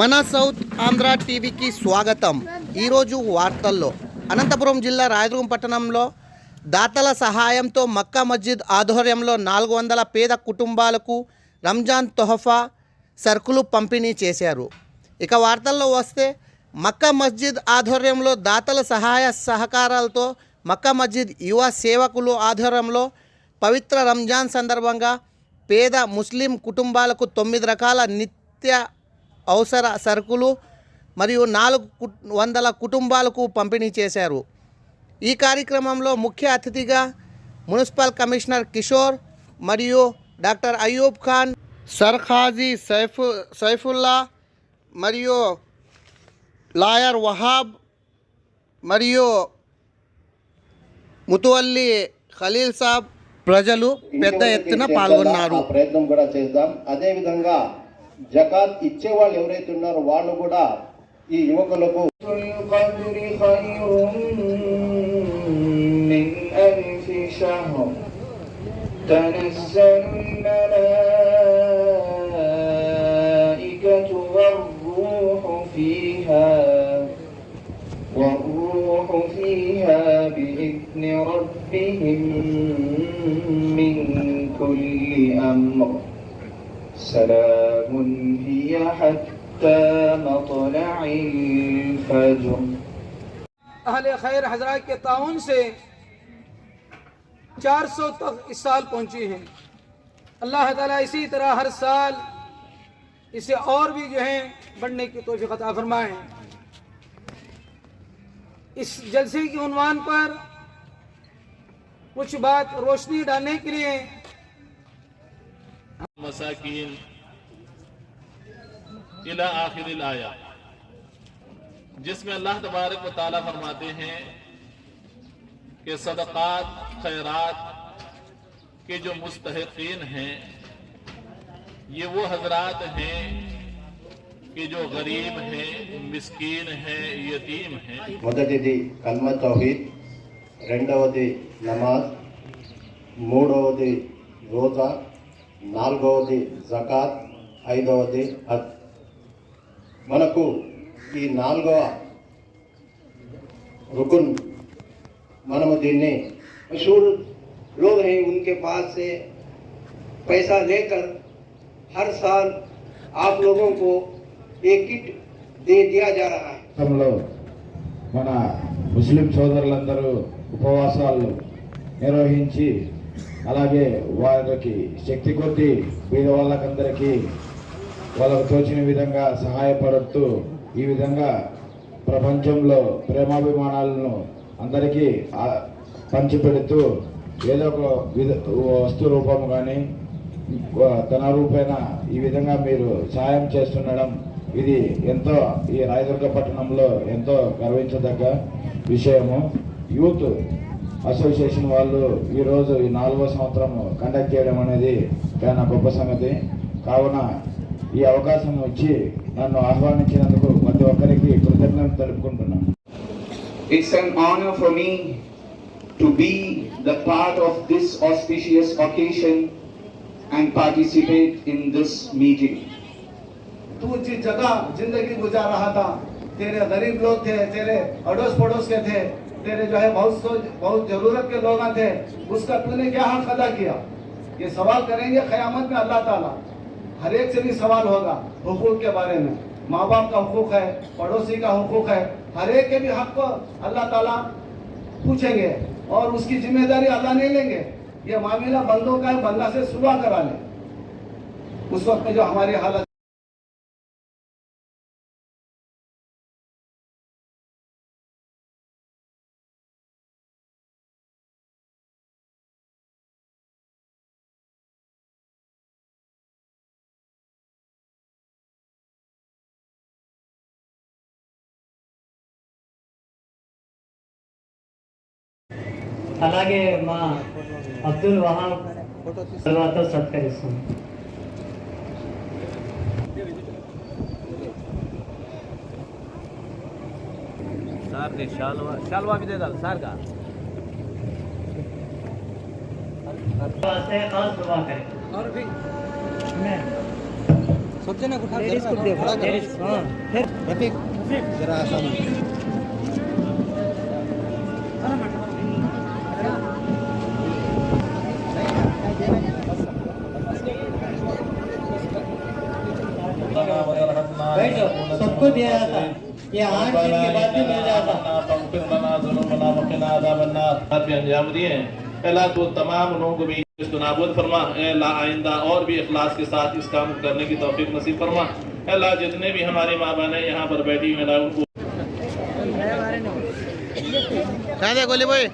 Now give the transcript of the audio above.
మన సౌత్ ఆంధ్ర టీవీకి స్వాగతం. ఈరోజు వార్తల్లో. అనంతపురం జిల్లా రాయదుర్గం పట్టణంలో దాతల సహాయంతో మక్కా మస్జిద్ ఆధ్వర్యంలో నాలుగు వందల పేద కుటుంబాలకు రంజాన్ తొహఫా సరుకులు పంపిణీ చేశారు. ఇక వార్తల్లో వస్తే మక్కా మస్జిద్ ఆధ్వర్యంలో దాతల సహాయ సహకారాలతో మక్కా మస్జిద్ యువ సేవకులు ఆధ్వర్యంలో పవిత్ర రంజాన్ సందర్భంగా పేద ముస్లిం కుటుంబాలకు తొమ్మిది రకాల నిత్య అవసర సరుకులు మరియు నాలుగు వందల కుటుంబాలకు పంపిణీ చేశారు. ఈ కార్యక్రమంలో ముఖ్య అతిథిగా మున్సిపల్ కమిషనర్ కిషోర్ మరియు డాక్టర్ అయూబ్ ఖాన్ సర్ఖాజీ సైఫు సైఫుల్లా మరియు లాయర్ వహాబ్ మరియు ముతువల్లి ఖలీల్ సాబ్ ప్రజలు పెద్ద ఎత్తున పాల్గొన్నారు. ప్రయత్నం కూడా చేద్దాం. అదేవిధంగా జకాత్ ఇచ్చే వాళ్ళు ఎవరైతే ఉన్నారో వాళ్ళు కూడా ఈ యువకులకు القدر خير من ألف شهر تنزل الملائكة والروح فيها والروح فيها بإذن ربهم من كل أمر سلام هي حتى مطلع الفجر. اہل خیر حضرات کے تعاون سے چار سو تک اس سال پہنچی ہیں۔ اللہ تعالیٰ اسی طرح ہر سال اسے اور بھی جو ہیں بڑھنے کی توفیق عطا فرمائیں اس جلسے کے عنوان پر کچھ بات روشنی ڈالنے کے لیے مساکین الہ آخر الآیا جس میں اللہ تبارک و تعالیٰ فرماتے ہیں کہ صدقات، خیرات کے جو مستحقین ہیں، یہ وہ حضرات ہیں کہ جو غریب ہیں، مسکین ہیں، یتیم ہیں۔ మొదటిది دی نماز రెండవది నమాజ్ دی روزہ నాలుగవది జకాత్ ఐదవది హజ్ మనకు ఈ నాలుగవ రుకున్ మనము దీన్ని मशहूर लोग हैं उनके पास से पैसा लेकर हर साल आप लोगों को एक किट दे दिया जा रहा है రాష్ట్రంలో మన ముస్లిం సోదరులందరూ ఉపవాసాలు నిర్వహించి అలాగే వారికి శక్తి కొద్ది పేద వాళ్ళకందరికీ వాళ్ళకు తోచిన విధంగా సహాయపడుతూ ఈ విధంగా ప్రపంచంలో ప్రేమాభిమానాలను అందరికీ పంచిపెడుతూ ఏదో ఒక విధ వస్తు రూపం కానీ ధన రూపేణ ఈ విధంగా మీరు సహాయం చేస్తుండడం ఇది ఎంతో ఈ రాయదుర్గ పట్టణంలో ఎంతో గర్వించదగ్గ విషయము. యూత్ అసోసియేషన్ వాళ్ళు ఈరోజు ఈ నాలుగో సంవత్సరం కండక్ట్ చేయడం అనేది చాలా గొప్ప సంగతి కావున ఈ అవకాశం వచ్చి నన్ను ఆహ్వానించినందుకు ప్రతి ఒక్కరికి కృతజ్ఞతలు తెలుపుకుంటున్నాను It's an honor for me to be the part of this auspicious occasion and participate in this meeting. तू जिस जगह जिंदगी गुजार रहा था तेरे गरीब लोग थे तेरे अड़ोस पड़ोस के थे تیرے جو ہے بہت سو بہت ضرورت کے لوگ تھے اس کا تو نے کیا حق ادا کیا؟ یہ سوال کریں گے قیامت میں اللہ تعالیٰ۔ ہر ایک سے بھی سوال ہوگا حقوق کے بارے میں۔ ماں باپ کا حقوق ہے، پڑوسی کا حقوق ہے، ہر ایک کے بھی حق کو اللہ تعالیٰ پوچھیں گے اور اس کی ذمہ داری اللہ نہیں لیں گے۔ یہ معاملہ بندوں کا ہے، بندہ سے صبح کرا لیں۔ اس وقت میں جو ہماری حالت అలాగే మా అబ్దుల్ వహాబ్ తర్వాత సత్కరిస్తాం సార్ ని శాల్వా శాల్వా भी दे डाल सार का वास्ते खास दुआ करें और भी मैं کو دیا تھا جاتا۔ اللہ تو تمام لوگوں کو بھی اس کو نابود فرما۔ اے اللہ آئندہ اور بھی اخلاص کے ساتھ اس کام کرنے کی توفیق نصیب فرما۔ اے اللہ جتنے بھی ہمارے ماں بہنیں یہاں پر بیٹھی ہیں اللہ ان کو کہاں دے گولی بھائی؟